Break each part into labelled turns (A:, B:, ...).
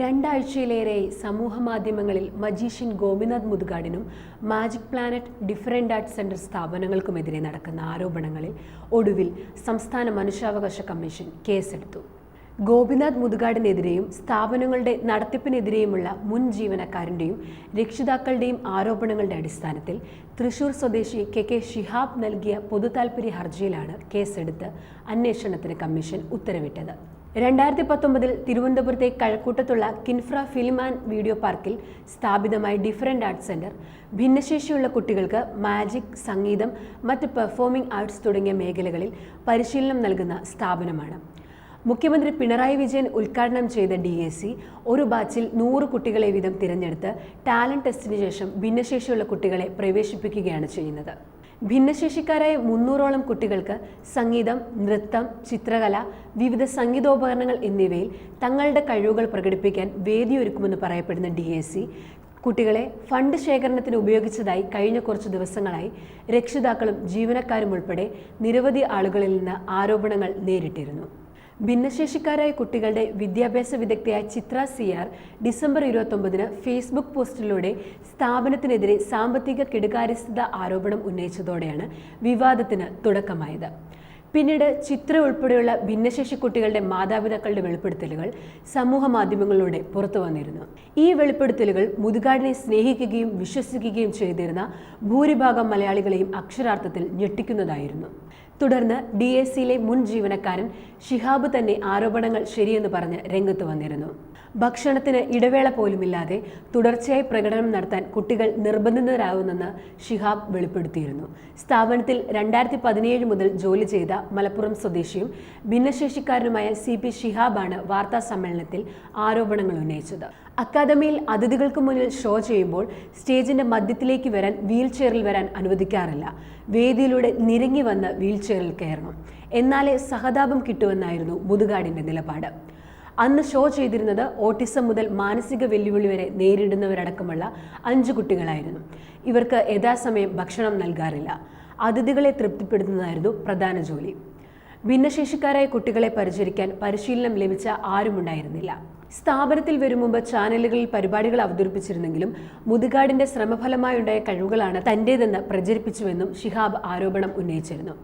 A: രണ്ടാഴ്ചയിലേറെ സമൂഹ മാധ്യമങ്ങളിൽ magician Gopinath മുതുകാടിനും Magic Planet Different Art Centre സ്ഥാപനങ്ങൾക്കുമെതിരെ നടക്കുന്ന ആരോപണങ്ങളിൽ ഒടുവിൽ സംസ്ഥാന മനുഷ്യാവകാശ കമ്മീഷൻ കേസെടുത്തു. ഗോപിനാഥ് മുതുകാടിനെതിരെയും സ്ഥാപനങ്ങളുടെ നടത്തിപ്പിനെതിരെയുമുള്ള മുൻ ജീവനക്കാരന്റെയും രക്ഷിതാക്കളുടെയും ആരോപണങ്ങളുടെ അടിസ്ഥാനത്തിൽ തൃശൂർ സ്വദേശി കെ കെ ഷിഹാബ് നൽകിയ പൊതുതാൽപര്യ ഹർജിയിലാണ് കേസെടുത്ത് അന്വേഷണത്തിന് കമ്മീഷൻ ഉത്തരവിട്ടത്. രണ്ടായിരത്തി പത്തൊമ്പതിൽ തിരുവനന്തപുരത്തെ കഴക്കൂട്ടത്തുള്ള കിൻഫ്ര ഫിലിം ആൻഡ് വീഡിയോ പാർക്കിൽ സ്ഥാപിതമായ ഡിഫറന്റ് ആർട്സ് സെന്റർ ഭിന്നശേഷിയുള്ള കുട്ടികൾക്ക് മാജിക് സംഗീതം മറ്റ് പെർഫോമിംഗ് ആർട്സ് തുടങ്ങിയ മേഖലകളിൽ പരിശീലനം നൽകുന്ന സ്ഥാപനമാണ്. മുഖ്യമന്ത്രി പിണറായി വിജയൻ ഉദ്ഘാടനം ചെയ്ത ഡി എ സി ഒരു ബാച്ചിൽ നൂറ് കുട്ടികളെ വീതം തിരഞ്ഞെടുത്ത് ടാലന്റ് ടെസ്റ്റിന് ശേഷം ഭിന്നശേഷിയുള്ള കുട്ടികളെ പ്രവേശിപ്പിക്കുകയാണ് ചെയ്യുന്നത്. ഭിന്നശേഷിക്കാരായ മുന്നൂറോളം കുട്ടികൾക്ക് സംഗീതം നൃത്തം ചിത്രകല വിവിധ സംഗീതോപകരണങ്ങൾ എന്നിവയിൽ തങ്ങളുടെ കഴിവുകൾ പ്രകടിപ്പിക്കാൻ വേദിയൊരുക്കുമെന്ന് പറയപ്പെടുന്ന ഡി എ സി കുട്ടികളെ ഫണ്ട് ശേഖരണത്തിന് ഉപയോഗിച്ചതായി കഴിഞ്ഞ കുറച്ച് ദിവസങ്ങളായി രക്ഷിതാക്കളും ജീവനക്കാരും ഉൾപ്പെടെ നിരവധി ആളുകളിൽ നിന്ന് ആരോപണങ്ങൾ നേരിട്ടിരുന്നു. ഭിന്നശേഷിക്കാരായ കുട്ടികളുടെ വിദ്യാഭ്യാസ വിദഗ്ധയായ ചിത്ര സി ആർ ഡിസംബർ ഇരുപത്തൊമ്പതിന് ഫേസ്ബുക്ക് പോസ്റ്റിലൂടെ സ്ഥാപനത്തിനെതിരെ സാമ്പത്തിക കെടുകാര്യസ്ഥത ആരോപണം ഉന്നയിച്ചതോടെയാണ് വിവാദത്തിന് തുടക്കമായത്. പിന്നീട് ചിത്ര ഉൾപ്പെടെയുള്ള ഭിന്നശേഷി കുട്ടികളുടെ മാതാപിതാക്കളുടെ വെളിപ്പെടുത്തലുകൾ സമൂഹ മാധ്യമങ്ങളിലൂടെ പുറത്തു വന്നിരുന്നു. ഈ വെളിപ്പെടുത്തലുകൾ മുതുകാടിനെ സ്നേഹിക്കുകയും വിശ്വസിക്കുകയും ചെയ്തിരുന്ന ഭൂരിഭാഗം മലയാളികളെയും അക്ഷരാർത്ഥത്തിൽ ഞെട്ടിക്കുന്നതായിരുന്നു. തുടർന്ന് ഡി എസ് സിയിലെ മുൻ ജീവനക്കാരൻ ഷിഹാബ് തന്നെ ആരോപണങ്ങൾ ശരിയെന്ന് പറഞ്ഞ് രംഗത്ത് വന്നിരുന്നു. ഭക്ഷണത്തിന് ഇടവേള പോലുമില്ലാതെ തുടർച്ചയായി പ്രകടനം നടത്താൻ കുട്ടികൾ നിർബന്ധിതരാകുമെന്ന് ഷിഹാബ് വെളിപ്പെടുത്തിയിരുന്നു. സ്ഥാപനത്തിൽ രണ്ടായിരത്തി പതിനേഴ് മുതൽ ജോലി ചെയ്ത മലപ്പുറം സ്വദേശിയും ഭിന്നശേഷിക്കാരനുമായ സി പി ഷിഹാബാണ് വാർത്താ സമ്മേളനത്തിൽ ആരോപണങ്ങൾ ഉന്നയിച്ചത്. അക്കാദമിയിൽ അതിഥികൾക്ക് മുന്നിൽ ഷോ ചെയ്യുമ്പോൾ സ്റ്റേജിന്റെ മധ്യത്തിലേക്ക് വരാൻ വീൽ ചെയറിൽ വരാൻ അനുവദിക്കാറില്ല. വേദിയിലൂടെ നിരങ്ങി വന്ന് വീൽ ചെയറിൽ കയറണം. എന്നാലേ സഹതാപം കിട്ടുമെന്നായിരുന്നു മുതുകാടിന്റെ നിലപാട്. അന്ന് ഷോ ചെയ്തിരുന്നത് ഓട്ടിസം മുതൽ മാനസിക വെല്ലുവിളി വരെ നേരിടുന്നവരടക്കമുള്ള അഞ്ച് കുട്ടികളായിരുന്നു. ഇവർക്ക് യഥാസമയം ഭക്ഷണം നൽകാറില്ല. അതിഥികളെ തൃപ്തിപ്പെടുത്തുന്നതായിരുന്നു പ്രധാന ജോലി. ഭിന്നശേഷിക്കാരായ കുട്ടികളെ പരിചരിക്കാൻ പരിശീലനം ലഭിച്ച ആരുമുണ്ടായിരുന്നില്ല. സ്ഥാപനത്തിൽ വരും മുമ്പ് ചാനലുകളിൽ പരിപാടികൾ അവതരിപ്പിച്ചിരുന്നെങ്കിലും മുതുകാടിന്റെ ശ്രമഫലമായുണ്ടായ കഴിവുകളാണ് തന്റേതെന്ന് പ്രചരിപ്പിച്ചുവെന്നും ഷിഹാബ് ആരോപണം ഉന്നയിച്ചിരുന്നു.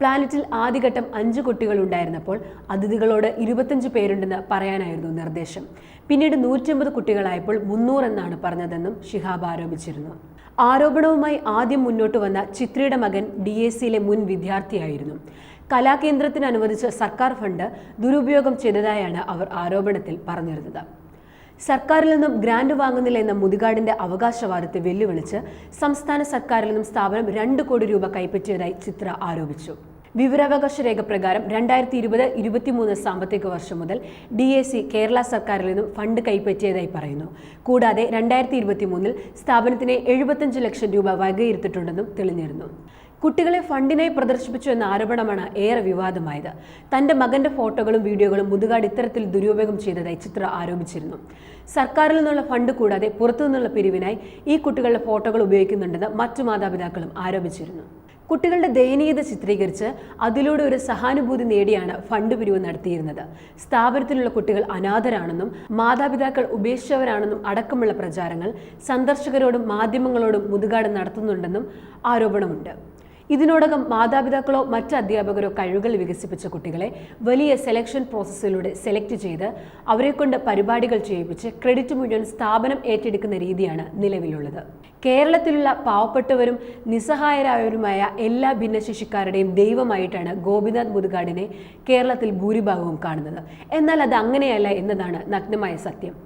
A: പ്ലാനറ്റിൽ ആദ്യഘട്ടം അഞ്ച് കുട്ടികൾ ഉണ്ടായിരുന്നപ്പോൾ അതിഥികളോട് ഇരുപത്തഞ്ച് പേരുണ്ടെന്ന് പറയാനായിരുന്നു നിർദ്ദേശം. പിന്നീട് നൂറ്റമ്പത് കുട്ടികളായപ്പോൾ മുന്നൂറെന്നാണ് പറഞ്ഞതെന്നും ഷിഹാബ് ആരോപിച്ചിരുന്നു. ആരോപണവുമായി ആദ്യം മുന്നോട്ട് വന്ന ചിത്രയുടെ മകൻ ഡി എ സിയിലെ മുൻ വിദ്യാർത്ഥിയായിരുന്നു. കലാകേന്ദ്രത്തിന് അനുവദിച്ച സർക്കാർ ഫണ്ട് ദുരുപയോഗം ചെയ്തതായാണ് അവർ ആരോപണത്തിൽ പറഞ്ഞിരുന്നത്. സർക്കാരിൽ നിന്നും ഗ്രാന്റ് വാങ്ങുന്നില്ല എന്ന മുതുകാടിന്റെ അവകാശവാദത്തെ വെല്ലുവിളിച്ച് സംസ്ഥാന സർക്കാരിൽ നിന്നും സ്ഥാപനം രണ്ട് കോടി രൂപ കൈപ്പറ്റിയതായി ചിത്ര ആരോപിച്ചു. വിവരാവകാശ രേഖ പ്രകാരം രണ്ടായിരത്തി ഇരുപത് ഇരുപത്തിമൂന്ന് സാമ്പത്തിക വർഷം മുതൽ ഡി എ സി കേരള സർക്കാരിൽ നിന്നും ഫണ്ട് കൈപ്പറ്റിയതായി പറയുന്നു. കൂടാതെ രണ്ടായിരത്തി ഇരുപത്തിമൂന്നിൽ സ്ഥാപനത്തിന് എഴുപത്തഞ്ച് ലക്ഷം രൂപ വകയിരുത്തിയിട്ടുണ്ടെന്നും തെളിഞ്ഞിരുന്നു. കുട്ടികളെ ഫണ്ടിനായി പ്രദർശിപ്പിച്ചു എന്ന ആരോപണമാണ് ഏറെ വിവാദമായത്. തന്റെ മകന്റെ ഫോട്ടോകളും വീഡിയോകളും മുതുകാട് ഇത്തരത്തിൽ ദുരുപയോഗം ചെയ്തതായി ചിത്ര ആരോപിച്ചിരുന്നു. സർക്കാരിൽ നിന്നുള്ള ഫണ്ട് കൂടാതെ പുറത്തു നിന്നുള്ള പിരിവിനായി ഈ കുട്ടികളുടെ ഫോട്ടോകൾ ഉപയോഗിക്കുന്നുണ്ടെന്ന് മറ്റു മാതാപിതാക്കളും ആരോപിച്ചിരുന്നു. കുട്ടികളുടെ ദയനീയത ചിത്രീകരിച്ച് അതിലൂടെ ഒരു സഹാനുഭൂതി നേടിയാണ് ഫണ്ട് പിരിവ് നടത്തിയിരുന്നത്. സ്ഥാപനത്തിലുള്ള കുട്ടികൾ അനാഥരാണെന്നും മാതാപിതാക്കൾ ഉപേക്ഷിച്ചവരാണെന്നും അടക്കമുള്ള പ്രചാരങ്ങൾ സന്ദർശകരോടും മാധ്യമങ്ങളോടും മുതുകാട് നടത്തുന്നുണ്ടെന്നും ആരോപണമുണ്ട്. ഇതിനോടകം മാതാപിതാക്കളോ മറ്റ് അധ്യാപകരോ കഴിവുകൾ വികസിപ്പിച്ച കുട്ടികളെ വലിയ സെലക്ഷൻ പ്രോസസ്സിലൂടെ സെലക്ട് ചെയ്ത് അവരെ കൊണ്ട് പരിപാടികൾ ചെയ്യിപ്പിച്ച് ക്രെഡിറ്റ് മുഴുവൻ സ്ഥാപനം ഏറ്റെടുക്കുന്ന രീതിയാണ് നിലവിലുള്ളത്. കേരളത്തിലുള്ള പാവപ്പെട്ടവരും നിസ്സഹായരായവരുമായ എല്ലാ ഭിന്നശേഷിക്കാരുടെയും ദൈവമായിട്ടാണ് ഗോപിനാഥ് മുതുകാടിനെ കേരളത്തിൽ ഭൂരിഭാഗവും കാണുന്നത്. എന്നാൽ അത് അങ്ങനെയല്ല എന്നതാണ് നഗ്നമായ സത്യം.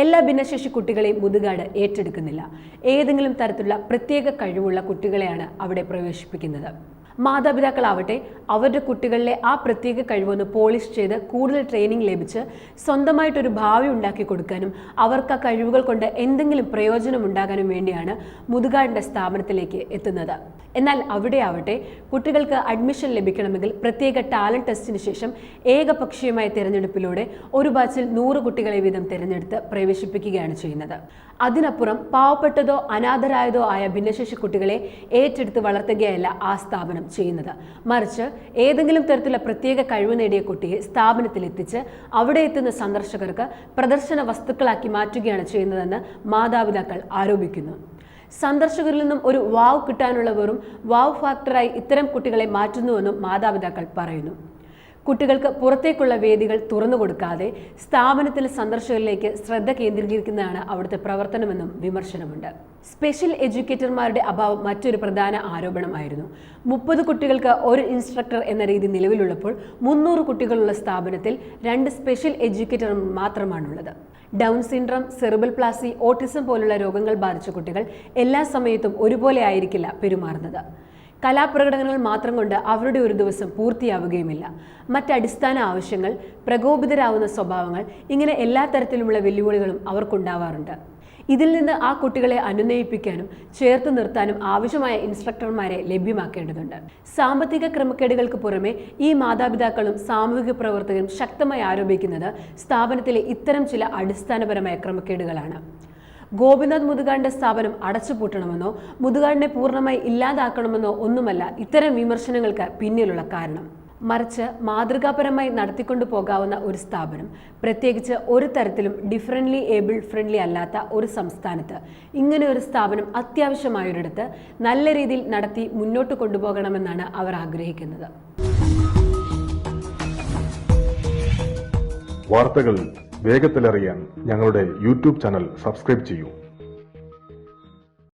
A: എല്ലാ ഭിന്നശേഷി കുട്ടികളെയും മുതുകാട് ഏറ്റെടുക്കുന്നില്ല. ഏതെങ്കിലും തരത്തിലുള്ള പ്രത്യേക കഴിവുള്ള കുട്ടികളെയാണ് അവിടെ പ്രവേശിപ്പിക്കുന്നത്. മാതാപിതാക്കളാവട്ടെ അവരുടെ കുട്ടികളിലെ ആ പ്രത്യേക കഴിവൊന്ന് പോളിഷ് ചെയ്ത് കൂടുതൽ ട്രെയിനിങ് ലഭിച്ച് സ്വന്തമായിട്ടൊരു ഭാവി ഉണ്ടാക്കി കൊടുക്കാനും അവർക്ക് ആ കഴിവുകൾ കൊണ്ട് എന്തെങ്കിലും പ്രയോജനം ഉണ്ടാകാനും വേണ്ടിയാണ് മുതുകാടിന്റെ സ്ഥാപനത്തിലേക്ക് എത്തുന്നത്. എന്നാൽ അവിടെ ആവട്ടെ കുട്ടികൾക്ക് അഡ്മിഷൻ ലഭിക്കണമെങ്കിൽ പ്രത്യേക ടാലന്റ് ടെസ്റ്റിന് ശേഷം ഏകപക്ഷീയമായ തിരഞ്ഞെടുപ്പിലൂടെ ഒരു ബാച്ചിൽ നൂറ് കുട്ടികളെ വീതം തിരഞ്ഞെടുത്ത് പ്രവേശിപ്പിക്കുകയാണ് ചെയ്യുന്നത്. അതിനപ്പുറം പാവപ്പെട്ടതോ അനാഥരായതോ ആയ ഭിന്നശേഷി കുട്ടികളെ ഏറ്റെടുത്ത് വളർത്തുകയല്ല ആ സ്ഥാപനം ചെയ്യുന്നത്. മറിച്ച് ഏതെങ്കിലും തരത്തിലുള്ള പ്രത്യേക കഴിവ് നേടിയ കുട്ടിയെ സ്ഥാപനത്തിലെത്തിച്ച് അവിടെ എത്തുന്ന സന്ദർശകർക്ക് പ്രദർശന വസ്തുക്കളാക്കി മാറ്റുകയാണ് ചെയ്യുന്നതെന്ന് മാതാപിതാക്കൾ ആരോപിക്കുന്നു. സന്ദർശകരിൽ നിന്നും ഒരു വാവ് കിട്ടാനുള്ള വെറും വാവ് ഫാക്ടറായി ഇത്തരം കുട്ടികളെ മാറ്റുന്നുവെന്നും മാതാപിതാക്കൾ പറയുന്നു. കുട്ടികൾക്ക് പുറത്തേക്കുള്ള വേദികൾ തുറന്നു കൊടുക്കാതെ സ്ഥാപനത്തിലെ സന്ദർശകരിലേക്ക് ശ്രദ്ധ കേന്ദ്രീകരിക്കുന്നതാണ് അവിടുത്തെ പ്രവർത്തനമെന്നും വിമർശനമുണ്ട്. സ്പെഷ്യൽ എഡ്യൂക്കേറ്റർമാരുടെ അഭാവം മറ്റൊരു പ്രധാന ആരോപണമായിരുന്നു. മുപ്പത് കുട്ടികൾക്ക് ഒരു ഇൻസ്ട്രക്ടർ എന്ന രീതി നിലവിലുള്ളപ്പോൾ മുന്നൂറ് കുട്ടികളുള്ള സ്ഥാപനത്തിൽ രണ്ട് സ്പെഷ്യൽ എഡ്യൂക്കേറ്റർ മാത്രമാണുള്ളത്. Down syndrome cerebral palsy autism പോലുള്ള രോഗങ്ങൾ ബാധിച്ച കുട്ടികൾ എല്ലാ സമയത്തും ഒരുപോലെ ആയിരിക്കില്ല പെരുമാറുന്നത്. കലാപ്രകടനങ്ങൾ മാത്രം കൊണ്ട് അവരുടെ ഒരു ദിവസം പൂർത്തിയാവുകയുമില്ല. മറ്റടിസ്ഥാന ആവശ്യങ്ങൾ പ്രകോപിതരാവുന്ന സ്വഭാവങ്ങൾ ഇങ്ങനെ എല്ലാ തരത്തിലുമുള്ള വെല്ലുവിളികളും അവർക്കുണ്ടാവാറുണ്ട്. ഇതിൽ നിന്ന് ആ കുട്ടികളെ അനുനയിപ്പിക്കാനും ചേർത്ത് നിർത്താനും ആവശ്യമായ ഇൻസ്ട്രക്ടർമാരെ ലഭ്യമാക്കേണ്ടതുണ്ട്. സാമ്പത്തിക ക്രമക്കേടുകൾക്ക് പുറമെ ഈ മാതാപിതാക്കളും സാമൂഹിക പ്രവർത്തകരും ശക്തമായി ആരോപിക്കുന്നത് സ്ഥാപനത്തിലെ ഇത്തരം ചില അടിസ്ഥാനപരമായ ക്രമക്കേടുകളാണ്. ഗോപിനാഥ് മുതുകാടിന്റെ സ്ഥാപനം അടച്ചുപൂട്ടണമെന്നോ മുതുകാടിനെ പൂർണമായി ഇല്ലാതാക്കണമെന്നോ ഒന്നുമല്ല ഇത്തരം വിമർശനങ്ങൾക്ക് പിന്നിലുള്ള കാരണം. മറിച്ച് മാതൃകാപരമായി നടത്തിക്കൊണ്ടു പോകാവുന്ന ഒരു സ്ഥാപനം പ്രത്യേകിച്ച് ഒരു തരത്തിലും ഡിഫറന്റ്ലി ഏബിൾ ഫ്രണ്ട്ലി അല്ലാത്ത ഒരു സംസ്ഥാനത്ത്. ഇങ്ങനെ ഒരു സ്ഥാപനം അത്യാവശ്യമായൊരിടത്ത് നല്ല രീതിയിൽ നടത്തി മുന്നോട്ട് കൊണ്ടുപോകണമെന്നാണ് അവർ ആഗ്രഹിക്കുന്നത്.
B: വാർത്തകൾ വേഗത്തിലറിയാൻ ഞങ്ങളുടെ യൂട്യൂബ് ചാനൽ സബ്സ്ക്രൈബ് ചെയ്യൂ.